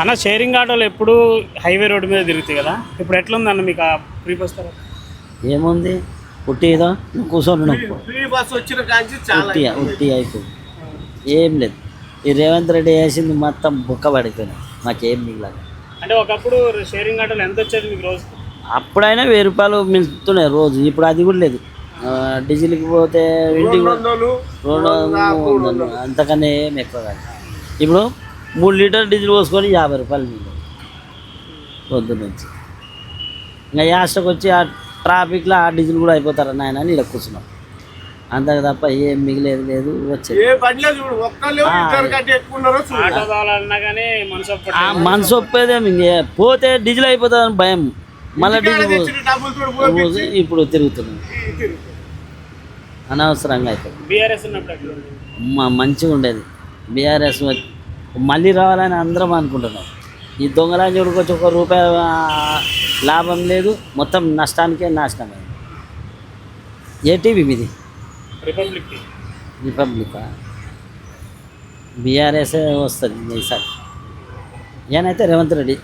అన్న షేరింగ్ ఆటోలు ఎప్పుడు హైవే రోడ్డు మీద తిరుగుతాయి కదా? ఇప్పుడు ఎట్లుంది అన్న మీకు ఆ ఫ్రీ బస్ తర్వాత? ఏముంది? ఉట్టి ఏదో నువ్వు కూర్చొని ఫ్రీ బస్ వచ్చిన కాంచి చాలా ఉట్టి ఉట్టి అయిపోయింది ఏం లేదు. ఈ రేవంత్ రెడ్డి వేసింది మొత్తం బుక్క పడిపోయినాయి మాకేం మిగిలేదు అంటే ఒకప్పుడు షేరింగ్ ఆటోలు ఎంత వచ్చేది మీకు రోజు? అప్పుడైనా వెయ్యి రూపాయలు మిగులుతున్నాయి రోజు. ఇప్పుడు అది కూడా లేదు. ఆ, డీజిల్కి పోతే ఇంటికి పో- వందలు రెండు వందలు అంతకన్నా ఏం ఎక్కువ కాదు. ఇప్పుడు మూడు లీటర్ డీజిల్ పోసుకొని యాభై రూపాయలు మిగిలి పొద్దు నుంచి. ఇంకా యాస్టకు వచ్చి ఆ ట్రాఫిక్లో ఆ డీజిల్ కూడా అయిపోతారు నాయన అని ఇలా కూర్చున్నాం. అంతకు తప్ప ఏం మిగిలేదు లేదు వచ్చేది. మనసు ఒప్పేదేం పోతే డీజిల్ అయిపోతుందని భయం. మళ్ళీ డీజిల్ ఇప్పుడు తిరుగుతున్నాం. అనవసరంగా? మా మంచిగా ఉండేది. బీఆర్ఎస్ మళ్ళీ రావాలని అందరం అనుకుంటున్నాం. ఈ దొంగలాన్ని చూడుకొచ్చి ఒక రూపాయి లాభం లేదు. మొత్తం నష్టానికే నాశనం అయింది. ఏ టీవీ మీది? రిపబ్లిక్. రిపబ్లిక్? బీఆర్ఎస్ వస్తుంది ఈసారి. ఏనైతే రేవంత్ రెడ్డి.